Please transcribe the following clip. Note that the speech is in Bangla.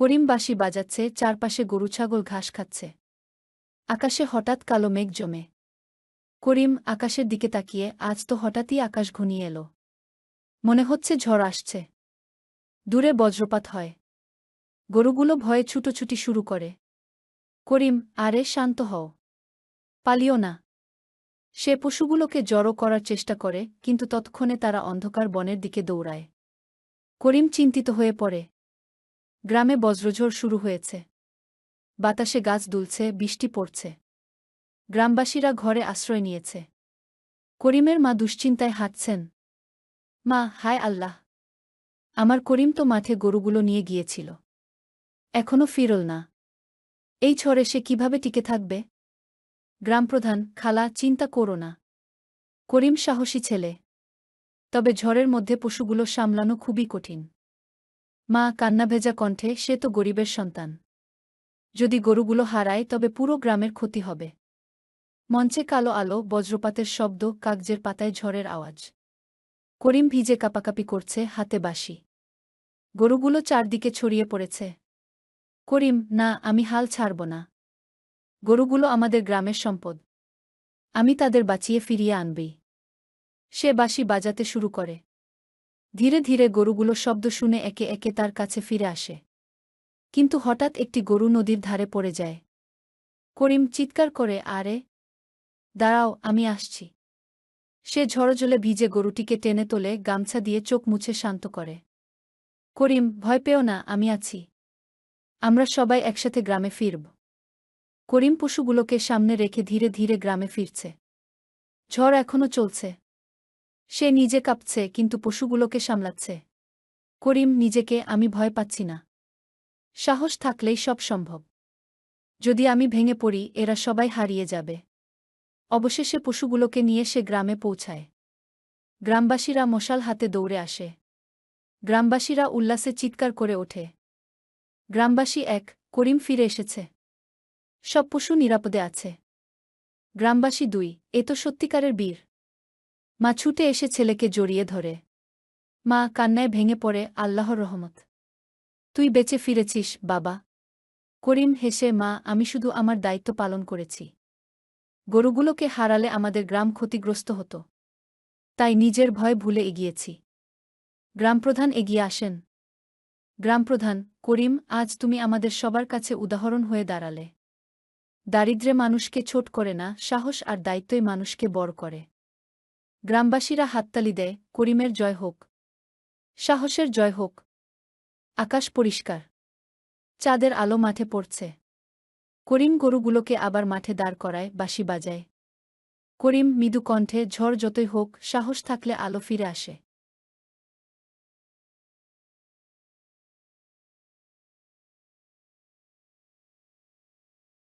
করিম বাজাচ্ছে, চারপাশে গরু ছাগল ঘাস খাচ্ছে। আকাশে হঠাৎ কালো মেঘ জমে। করিম আকাশের দিকে তাকিয়ে, আজ তো হঠাৎই আকাশ ঘনিয়ে এলো। মনে হচ্ছে ঝড় আসছে। দূরে বজ্রপাত হয়। গরুগুলো ভয়ে ছুটোছুটি শুরু করে। করিম, আরে শান্ত হও। পালিও না। সে পশুগুলোকে জড়ো করার চেষ্টা করে, কিন্তু তৎক্ষণে তারা অন্ধকার বনের দিকে দৌড়ায়। করিম চিন্তিত হয়ে পড়ে। গ্রামে বজ্রঝড় শুরু হয়েছে। বাতাসে গাছ দুলছে, বৃষ্টি পড়ছে। গ্রামবাসীরা ঘরে আশ্রয় নিয়েছে। করিমের মা দুশ্চিন্তায় হাঁটছেন। মা, হায় আল্লাহ! আমার করিম তো মাঠে গরুগুলো নিয়ে গিয়েছিল। এখনও ফিরল না। এই ঝড়ে সে কীভাবে টিকে থাকবে? গ্রামপ্রধান, খালা, চিন্তা করো না। করিম সাহসী ছেলে। তবে ঝড়ের মধ্যে পশুগুলো সামলানো খুবই কঠিন। মা কান্নাভেজা কণ্ঠে, সে তো গরিবের সন্তান। যদি গরুগুলো হারায়, তবে পুরো গ্রামের ক্ষতি হবে। মঞ্চে কালো আলো, বজ্রপাতের শব্দ, কাগজের পাতায় ঝড়ের আওয়াজ। করিম ভিজে কাপাকাপি করছে, হাতে বাসি গরুগুলো চারদিকে ছড়িয়ে পড়েছে। করিম, না, আমি হাল ছাড়ব না। গরুগুলো আমাদের গ্রামের সম্পদ। আমি তাদের বাঁচিয়ে ফিরিয়ে আনবি সে বাঁশি বাজাতে শুরু করে। ধীরে ধীরে গরুগুলো শব্দ শুনে একে একে তার কাছে ফিরে আসে। কিন্তু হঠাৎ একটি গরু নদীর ধারে পড়ে যায়। করিম চিৎকার করে, আরে, দাঁড়াও, আমি আসছি। সে ঝড়জলে ভিজে গরুটিকে টেনে তোলে, গামছা দিয়ে চোখ মুছে শান্ত করে। করিম, ভয় পেও না, আমি আছি। আমরা সবাই একসাথে গ্রামে ফিরব। করিম পশুগুলোকে সামনে রেখে ধীরে ধীরে গ্রামে ফিরছে। ঝড় এখনও চলছে। সে নিজে কাঁপছে, কিন্তু পশুগুলোকে সামলাচ্ছে। করিম, নিজেকে আমি ভয় পাচ্ছি না। সাহস থাকলেই সব সম্ভব। যদি আমি ভেঙে পড়ি, এরা সবাই হারিয়ে যাবে। অবশেষে পশুগুলোকে নিয়ে সে গ্রামে পৌঁছায়। গ্রামবাসীরা মশাল হাতে দৌড়ে আসে। গ্রামবাসীরা উল্লাসে চিৎকার করে ওঠে। গ্রামবাসী এক, করিম ফিরে এসেছে। সব পশু নিরাপদে আছে। গ্রামবাসী দুই, এ তো সত্যিকারের বীর। মা ছুটে এসে ছেলেকে জড়িয়ে ধরে। মা কান্নায় ভেঙে পড়ে আল্লাহর রহমত। তুই বেঁচে ফিরেছিস, বাবা। করিম হেসে, মা, আমি শুধু আমার দায়িত্ব পালন করেছি। গরুগুলোকে হারালে আমাদের গ্রাম ক্ষতিগ্রস্ত হতো। তাই নিজের ভয় ভুলে এগিয়েছি। গ্রামপ্রধান এগিয়ে আসেন। গ্রামপ্রধান, করিম, আজ তুমি আমাদের সবার কাছে উদাহরণ হয়ে দাঁড়ালে। দারিদ্রে মানুষকে ছোট করে না, সাহস আর দায়িত্বই মানুষকে বড় করে। গ্রামবাসীরা হাততালি দেয়, করিমের জয় হোক। সাহসের জয় হোক। আকাশ পরিষ্কার। চাঁদের আলো মাঠে পড়ছে। করিম গরুগুলোকে আবার মাঠে দাঁড় করায়, বাঁশি বাজায়। করিম মৃদু কণ্ঠে, ঝড় যতই হোক, সাহস থাকলে আলো ফিরে আসে।